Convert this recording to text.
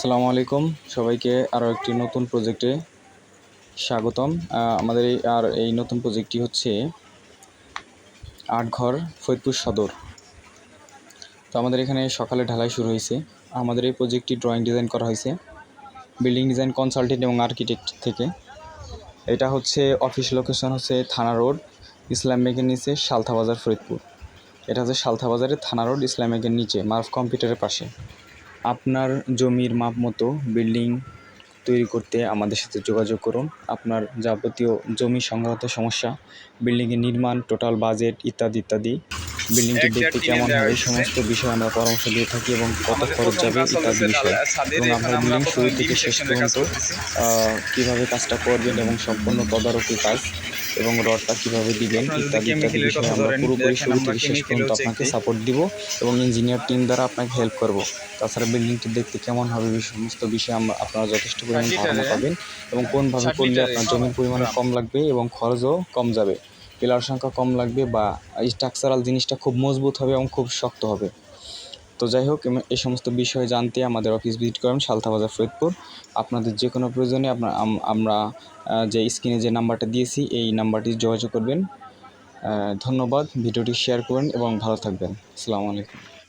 আসসালামু আলাইকুম। সবাইকে আরও একটি নতুন প্রজেক্টে স্বাগতম। আমাদের এই আর এই নতুন প্রজেক্টটি হচ্ছে আটঘর ফরিদপুর সদর। তো আমাদের এখানে সকালে ঢালাই শুরু হয়েছে। আমাদের এই প্রজেক্টটি ড্রয়িং ডিজাইন করা হয়েছে। বিল্ডিং ডিজাইন কনসালটেন্ট এবং আর্কিটেক্ট থেকে। এটা হচ্ছে অফিস লোকেশন হচ্ছে থানা রোড, ইসলাম ব্যাংকের নিচে সালথা বাজার ফরিদপুর। এটা হচ্ছে সালথা বাজারের থানা রোড, ইসলাম ব্যাংকের নিচে, মারফ কম্পিউটারের পাশে। আপনার জমির মাপ মতো বিল্ডিং তৈরি করতে আমাদের সাথে যোগাযোগ করুন। আপনার যাবতীয় জমি সংক্রান্ত সমস্যা, বিল্ডিংয়ের নির্মাণ টোটাল বাজেট ইত্যাদি ইত্যাদি। বিল্ডিংটি দেখতে কেমন হবে এই সমস্ত বিষয়ে আমরা পরামর্শ দিয়ে থাকি এবং কত খরচ যাবে ইত্যাদি বিষয়ে। এবং আপনার বিল্ডিং শুরু থেকে শেষ পর্যন্ত কীভাবে কাজটা করবেন এবং সম্পূর্ণ তদারকি কাজ এবং রডটা কীভাবে দিবেন ইত্যাদি ইত্যাদি বিষয়ে আমরা পুরোপুরি শুরু থেকে শেষ পর্যন্ত আপনাকে সাপোর্ট দিব এবং ইঞ্জিনিয়ার টিম দ্বারা আপনাকে হেল্প করব। তাছাড়া বিল্ডিংটি দেখতে কেমন হবে সমস্ত বিষয়ে আমরা আপনারা যথেষ্ট পরিমাণ ধারণা পাবেন এবং কোনভাবে করলে আপনার জমির পরিমাণে কম লাগবে এবং খরচও কম যাবে। পিলার সংখ্যা কম লাগবে বা স্ট্রাকচারাল জিনিসটা খুব মজবুত হবে এবং খুব শক্ত হবে। তো যাই হোক এই সমস্ত বিষয়ে জানতে আমাদের অফিস ভিজিট করেন সালথা বাজার ফরিদপুর। আপনাদের যে কোনো প্রয়োজনে আপনার আমরা যে স্ক্রিনে যে নাম্বারটা দিয়েছি, এই নাম্বারটি যোগাযোগ করবেন। ধন্যবাদ। ভিডিওটি শেয়ার করবেন এবং ভালো থাকবেন। আসসালামু আলাইকুম।